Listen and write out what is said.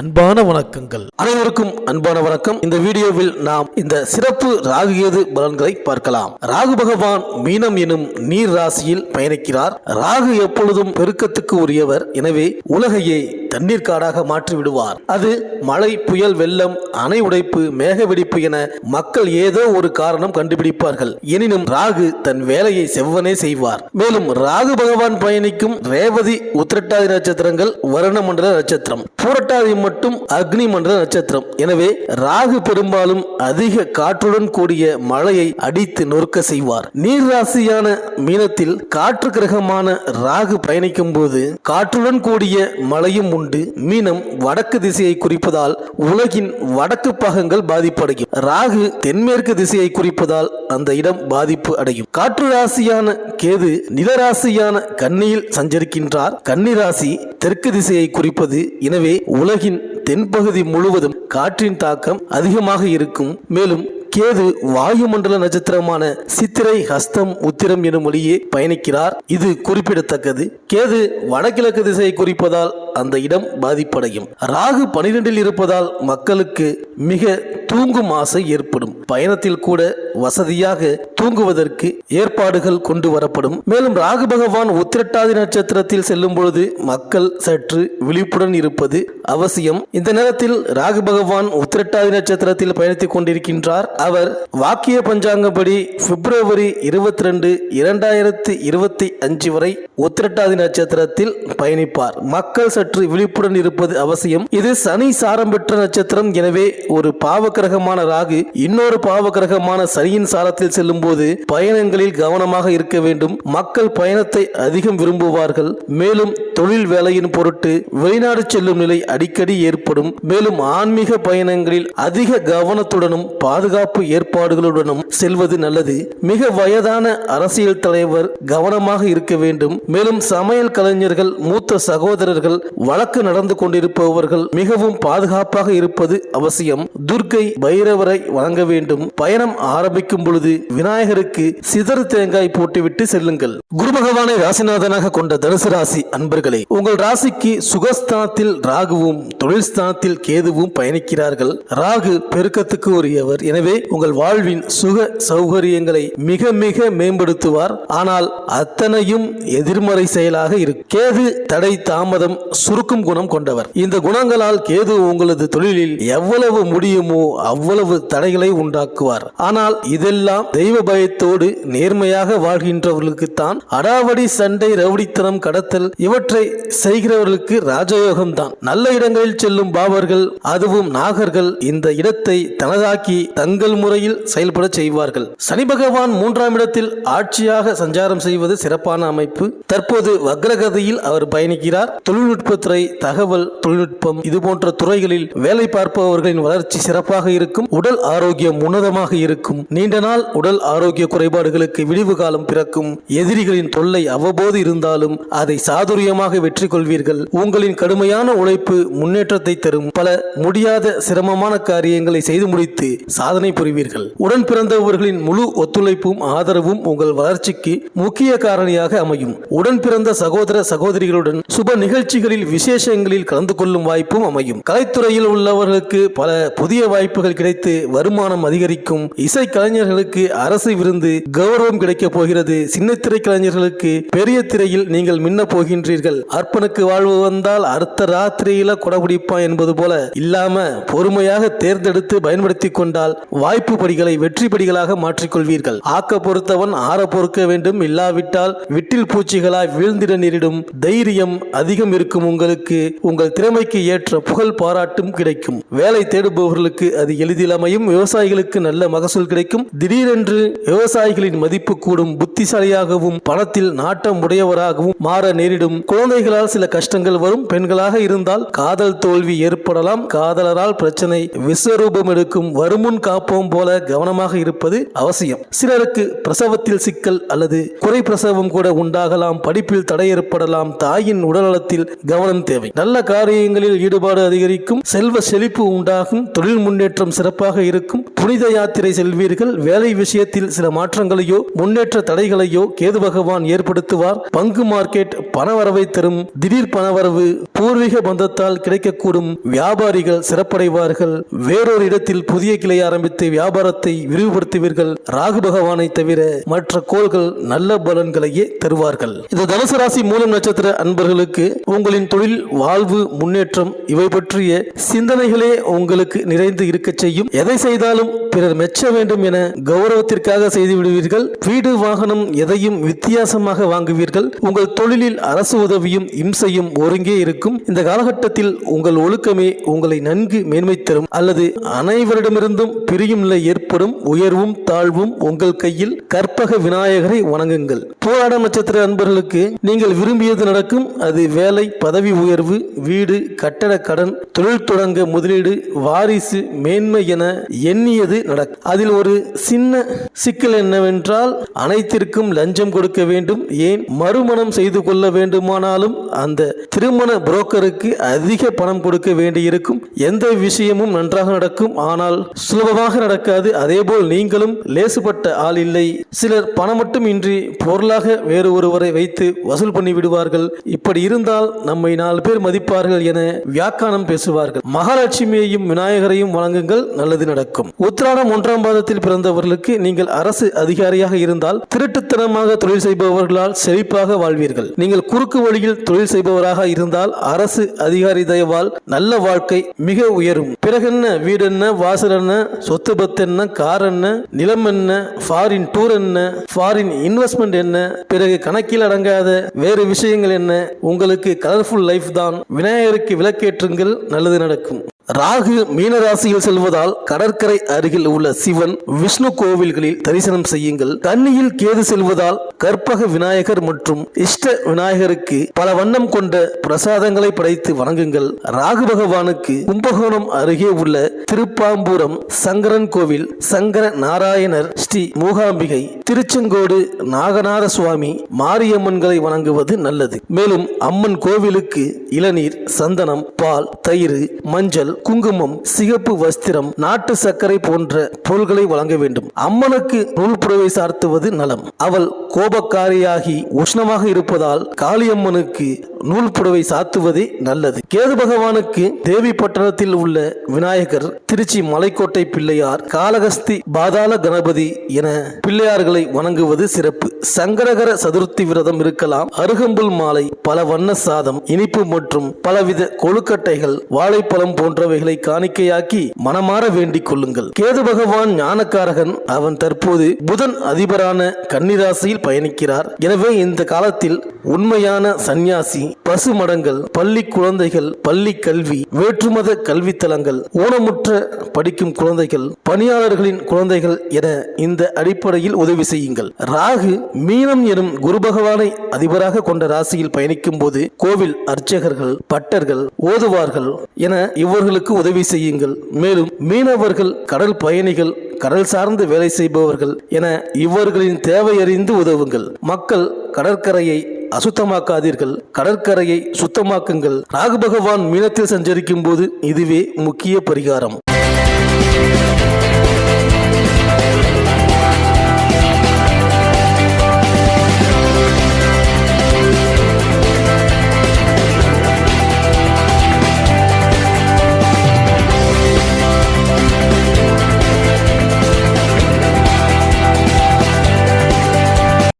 அன்பான வணக்கங்கள். அனைவருக்கும் அன்பான வணக்கம். இந்த வீடியோவில் நாம் இந்த சிறப்பு ராகு கேது பலன்களை பார்க்கலாம். ராகு பகவான் மீனம் எனும் நீர் ராசியில் பயணிக்கிறார். ராகு எப்பொழுதும் பெருக்கத்துக்கு உரியவர். எனவே உலகையே தண்ணீர் காடாக மாற்றி விடுவார். அது மழை புயல் வெள்ளம் அணை உடைப்பு மேக வெடிப்பு என மக்கள் ஏதோ ஒரு காரணம் கண்டுபிடிப்பார்கள். எனினும் ராகு தன் வேலையை செவ்வனே செய்வார். மேலும் ராகு பகவான் பயணிக்கும் ரேவதி உத்திரட்டாதி நட்சத்திரங்கள் வருண மண்டல நட்சத்திரம் பூரட்டாதி மட்டும் அக்னி மண்டல நட்சத்திரம். எனவே ராகு பெரும்பாலும் அதிக காற்றுடன் கூடிய மழையை அடித்து நொறுக்க செய்வார். நீர் ராசியான மீனத்தில் காற்று கிரகமான ராகு பயணிக்கும் போது காற்றுடன் கூடிய மழையும் உண்டு. மீனம் வடக்கு திசையை குறிப்பதால் உலகின் வடக்கு பாகங்கள் பாதிப்படையும். ராகு தென்மேற்கு திசையை குறிப்பதால் அந்த இடம் பாதிப்பு அடையும். காற்று ராசியான கேது நிலராசியான கன்னியில் சஞ்சரிக்கின்றார். கன்னி ராசி தெற்கு திசையை குறிப்பது. எனவே உலகின் தென்பகுதி முழுவதும் காற்றின் தாக்கம் அதிகமாக இருக்கும். மேலும் கேது வாயுமண்டல நட்சத்திரமான சித்திரை ஹஸ்தம் உத்திரம் எனும் வழியே பயணிக்கிறார். இது குறிப்பிடத்தக்கது. கேது வடகிழக்கு திசையை குறிப்பதால் அந்த இடம் பாதிப்படையும். ராகு பனிரெண்டில் இருப்பதால் மக்களுக்கு மிக தூங்கும் ஆசை ஏற்படும். பயணத்தில் கூட வசதியாக தூங்குவதற்கு ஏற்பாடுகள் கொண்டு வரப்படும். மேலும் ராகு பகவான் உத்திரட்டாதி நட்சத்திரத்தில் செல்லும் பொழுது மக்கள் சற்று விழிப்புடன் இருப்பது அவசியம். இந்த நேரத்தில் ராகு பகவான் உத்திரட்டாதி நட்சத்திரத்தில் பயணித்துக் கொண்டிருக்கின்றார். அவர் வாக்கிய பஞ்சாங்கப்படி பிப்ரவரி இருபத்தி ரெண்டு இரண்டாயிரத்தி இருபத்தி அஞ்சு வரை உத்திரட்டாதி நட்சத்திரத்தில் பயணிப்பார். மக்கள் சற்று விழிப்புடன் இருப்பது அவசியம். இது சனி சாரம் பெற்ற நட்சத்திரம். எனவே ஒரு பாவக்கிரகமான ராகு இன்னொரு பாவக்கிரகமான சனியின் சாரத்தில் செல்லும் போது பயணங்களில் கவனமாக இருக்க வேண்டும். மக்கள் பயணத்தை அதிகம் விரும்புவார்கள். மேலும் தொழில் வேலையின் பொருட்டு வெளிநாடு செல்லும் நிலை அடிக்கடி ஏற்படும். மேலும் ஆன்மீக பயணங்களில் அதிக கவனத்துடனும் பாதுகாப்பு ஏற்பாடுகளுடனும் செல்வது நல்லது. மிக வயதான அரசியல் தலைவர் கவனமாக இருக்க வேண்டும். மேலும் சமையல் கலைஞர்கள் மூத்த சகோதரர்கள் வழக்கு நடந்து கொண்டிருப்பவர்கள் மிகவும் பாதுகாப்பாக இருப்பது அவசியம். துர்க்கை பைரவரை வணங்க வேண்டும். பயணம் ஆரம்பிக்கும் பொழுது விநாயகருக்கு சிதறு தேங்காய் போட்டுவிட்டு செல்லுங்கள். குரு பகவானை ராசிநாதனாக கொண்ட தனுசு ராசி அன்பர்களே உங்கள் ராசிக்கு சுகஸ்தானத்தில் ராகுவும் தொழில் ஸ்தானத்தில் கேதுவும் பயணிக்கிறார்கள். ராகு பெருக்கத்துக்கு உரியவர். எனவே உங்கள் வாழ்வின் சுக சௌகரியங்களை மிக மிக மேம்படுத்துவார். ஆனால் அத்தனையும் எதிர்மறை செயலாக இருக்கும் கேது தடை தாமதம் சுருக்கும் குணம் கொண்டவர். இந்த குணங்களால் கேது உங்களது தொழிலில் எவ்வளவு முடியுமோ அவ்வளவு தடைகளை உண்டாக்குவார். ஆனால் இதெல்லாம் தெய்வ பயத்தோடு நேர்மையாக வாழ்கின்றவர்களுக்குத்தான் அடாவடி சண்டை ரவுடித்தனம் கடத்தல் இவற்றை செய்கிறவர்களுக்கு ராஜயோகம் தான் நல்ல இடங்களில் செல்லும் பாபர்கள் அதுவும் நாகர்கள் இந்த இடத்தை தனதாக்கி தங்கள் முறையில் செயல்பட செய்வார்கள். சனி பகவான் மூன்றாம் இடத்தில் ஆட்சியாக சஞ்சாரம் செய்வது சிறப்பான அமைப்பு. தற்போது வக்ரகதியில் அவர் பயணிக்கிறார். தொழில்நுட்ப தொழில்நுட்பத்துறை தகவல் தொழில்நுட்பம் இது போன்ற துறைகளில் வேலை பார்ப்பவர்களின் வளர்ச்சி சிறப்பாக இருக்கும் உடல் ஆரோக்கியம் உன்னதமாக இருக்கும். நீண்ட நாள் உடல் ஆரோக்கிய குறைபாடுகளுக்கு விடிவு காலம் பிறக்கும் எதிரிகளின் தொல்லை அவ்வப்போது இருந்தாலும் அதை சாதுரியமாக வெற்றி கொள்வீர்கள். உங்களின் கடுமையான உழைப்பு முன்னேற்றத்தை தரும். பல முடியாத சிரமமான காரியங்களை செய்து முடித்து சாதனை புரிவீர்கள். உடன் பிறந்தவர்களின் முழு ஒத்துழைப்பும் ஆதரவும் உங்கள் வளர்ச்சிக்கு முக்கிய காரணியாக அமையும். உடன் பிறந்த சகோதர சகோதரிகளுடன் சுப நிகழ்ச்சிகளில் விசேஷங்களில் கலந்து கொள்ளும் வாய்ப்பும் அமையும். கலைத்துறையில் உள்ளவர்களுக்கு பல புதிய வாய்ப்புகள் கிடைத்து வருமானம் அதிகரிக்கும். இசை கலைஞர்களுக்கு அரசு விருந்து கௌரவம் கிடைக்கப் போகிறது. சின்னத்திரை கலைஞர்களுக்கு பெரிய திரையில் நீங்கள் மின்ன போகின்றீர்கள். அர்ப்பனுக்கு வாழ்வு வந்தால் அடுத்த ராத்திரியில கொடபிடிப்பான் என்பது போல இல்லாம பொறுமையாக தேர்ந்தெடுத்து பயன்படுத்தி கொண்டால் வாய்ப்பு படிகளை வெற்றி படிகளாக மாற்றிக்கொள்வீர்கள். ஆக்க பொறுத்தவன் ஆற பொறுக்க வேண்டும். இல்லாவிட்டால் விட்டில் பூச்சிகளாய் வீழ்ந்திட நேரிடும். தைரியம் அதிகம் இருக்குமும் உங்களுக்கு உங்கள் திறமைக்கு ஏற்ற புகழ் பாராட்டும் கிடைக்கும். வேலை தேடுபவர்களுக்கு அது எளிதில் அமையும். விவசாயிகளுக்கு நல்ல மகசூல் கிடைக்கும். திடீரென்று விவசாயிகளின் மதிப்பு கூடும். புத்திசாலியாகவும் பணத்தில் நாட்டம் உடையவராகவும் மாற நேரிடும். குழந்தைகளால் சில கஷ்டங்கள் வரும். பெண்களாக இருந்தால் காதல் தோல்வி ஏற்படலாம். காதலரால் பிரச்சனை விஸ்வரூபம் எடுக்கும். வருமுன் காப்போம் போல கவனமாக இருப்பது அவசியம். சிலருக்கு பிரசவத்தில் சிக்கல் அல்லது குறை பிரசவம் கூட உண்டாகலாம். படிப்பில் தடை ஏற்படலாம். தாயின் உடல்நலத்தில் கவனம் தேவை. நல்ல காரியங்களில் ஈடுபாடு அதிகரிக்கும் செல்வ செழிப்பு உண்டாகும் தொழில் முன்னேற்றம் சிறப்பாக இருக்கும் புனித யாத்திரை செல்வீர்கள் வேலை விஷயத்தில் சில மாற்றங்களையோ முன்னேற்ற தடைகளையோ கேது பகவான் ஏற்படுத்துவார். பங்கு மார்க்கெட் பணவரவை தரும் திடீர் பணவரவு பூர்வீக பந்தத்தால் கிடைக்கக்கூடும் வியாபாரிகள் சிறப்படைவார்கள். வேறொரு இடத்தில் புதிய கிளை ஆரம்பித்து வியாபாரத்தை விரிவுபடுத்துவீர்கள். ராகு பகவானை தவிர மற்ற கோள்கள் நல்ல பலன்களையே தருவார்கள். இந்த தனுசு ராசி மூலம் நட்சத்திர அன்பர்களுக்கு உங்களின் தொழில் வாழ்வு முன்னேற்றம் இவை பற்றிய சிந்தனைகளே உங்களுக்கு நிறைந்து இருக்கச் செய்யும். எதை செய்தாலும் பிறர் மெச்ச வேண்டும் என கௌரவத்திற்காக செய்து விடுவீர்கள். வீடு வாகனம் எதையும் வித்தியாசமாக வாங்குவீர்கள். உங்கள் தொழிலில் அரசு உதவியும் இம்சையும் ஒருங்கே இருக்கும். இந்த காலகட்டத்தில் உங்கள் ஒழுக்கமே உங்களை நன்கு மேன்மை தரும். அல்லது அனைவரிடமிருந்தும் பிரியும் நிலை ஏற்படும். உயர்வும் தாழ்வும் உங்கள் கையில் கற்பக விநாயகரை வணங்குங்கள். போராட நட்சத்திர அன்பர்களுக்கு நீங்கள் விரும்பியது நடக்கும். அது வேலை பதவி உயர்வு வீடு கட்டட கடன் தொழில் தொடங்க முதலீடு வாரிசு மேன்மை என எண்ணியது நடக்கும் அதில் ஒரு சின்ன சிக்கல் என்னவென்றால் அனைத்திற்கும் லஞ்சம் கொடுக்க வேண்டும். ஏன்? மறுமணம் செய்து கொள்ள வேண்டுமானாலும் அந்த திருமண புரோக்கருக்கு அதிக பணம் கொடுக்க வேண்டியிருக்கும். எந்த விஷயமும் நன்றாக நடக்கும். ஆனால் சுலபமாக நடக்காது. அதேபோல் நீங்களும் லேசுப்பட்ட ஆள் இல்லை. சிலர் பணம் மட்டும் இன்றி பொருளாக வேறு ஒருவரை வைத்து வசூல் பண்ணி விடுவார்கள். இப்படி இருந்தால் நம்மை நாலு பேர் மதிப்பார்கள் என வியாக்கானம் பேசுவார்கள். மகாலட்சுமியையும் விநாயகரையும் வணங்குங்கள். நல்லது நடக்கும். உத்திராடம் ஒன்றாம் பாதத்தில் பிறந்தவர்களுக்கு நீங்கள் அரசு அதிகாரியாக இருந்தால் திருட்டுத்தனமாக தொழில் செய்பவர்களால் செழிப்பாக வாழ்வீர்கள். நீங்கள் குறுக்கு வழியில் தொழில் செய்பவராக இருந்தால் அரசு அதிகாரி தயவால் நல்ல வாழ்க்கை மிக உயரும். பிறகென்ன வீடென்ன வாசல் என்ன சொத்து பத்து என்ன கார் என்ன நிலம் என்ன ஃபாரின் டூர் என்ன ஃபாரின் இன்வெஸ்ட்மெண்ட் என்ன பிறகு கணக்கில் அடங்காத வேறு விஷயங்கள் என்ன உங்களுக்கு கலர்ஃபுல் லைஃப் தான். விநாயகருக்கு விளக்கேற்றுங்கள் நல்லது நடக்கும். ராகு மீனராசியில் செல்வதால் கடற்கரை அருகில் உள்ள சிவன் விஷ்ணு கோவில்களில் தரிசனம் செய்யுங்கள். கன்னியில் கேது செல்வதால் கற்பக விநாயகர் மற்றும் இஷ்ட விநாயகருக்கு பல வண்ணம் கொண்ட பிரசாதங்களை படைத்து வணங்குங்கள். ராகு பகவானுக்கு கும்பகோணம் அருகே உள்ள திருப்பாம்பூரம் சங்கரன் கோவில் சங்கர நாராயணர் ஸ்ரீ மூகாம்பிகை திருச்செங்கோடு நாகநாத சுவாமி மாரியம்மன்களை வணங்குவது நல்லது. மேலும் அம்மன் கோவிலுக்கு இளநீர் சந்தனம் பால் தயிர் மஞ்சள் குங்குமம் சிகப்பு வஸ்திரம் நாட்டு சர்க்கரை போன்ற பொருள்களை வழங்க வேண்டும். அம்மனுக்கு நூல் புடவை சார்த்துவது நலம். அவள் கோபக்காரியாகி உஷ்ணமாக இருப்பதால் காளியம்மனுக்கு நூல் புடவை சாத்துவதே நல்லது. கேது பகவானுக்கு தேவி பட்டணத்தில் உள்ள விநாயகர் திருச்சி மலைக்கோட்டை பிள்ளையார் காளகஸ்தி பாதாள கணபதி என பிள்ளையார்களை வணங்குவது சிறப்பு. சங்கரகர சதுர்த்தி விரதம் இருக்கலாம். அருகம்புல் மாலை பல வண்ண சாதம் இனிப்பு மற்றும் பலவித கொழுக்கட்டைகள் வாழைப்பழம் போன்றவைகளை காணிக்கையாக்கி மனமாற வேண்டிக் கொள்ளுங்கள். கேது பகவான் ஞானக்காரகன். அவன் தற்போது புதன் அதிபரான கன்னிராசியில் பயணிக்கிறார். எனவே இந்த காலத்தில் உண்மையான சந்நியாசி பசு மடங்கள் பள்ளி குழந்தைகள் பள்ளி கல்வி வேற்றுமத கல்வித்தலங்கள் ஊனமுற்ற படிக்கும் குழந்தைகள் பணியாளர்களின் குழந்தைகள் என இந்த அடிப்படையில் உதவி செய்யுங்கள். ராகு மீனம் எனும் குரு பகவானை அதிபராக கொண்ட ராசியில் பயணிக்கும் போது கோவில் அர்ச்சகர்கள் பட்டர்கள் ஓதுவார்கள் என இவர்களுக்கு உதவி செய்யுங்கள். மேலும் மீனவர்கள் கடல் பயணிகள் கடல் சார்ந்து வேலை செய்பவர்கள் என இவர்களின் தேவையறிந்து உதவுங்கள். மக்கள் கடற்கரையை அசுத்தமாக்காதீர்கள். கடற்கரையை சுத்தமாக்குங்கள். ராகு பகவான் மீனத்தில் சஞ்சரிக்கும் போது இதுவே முக்கிய பரிகாரம்.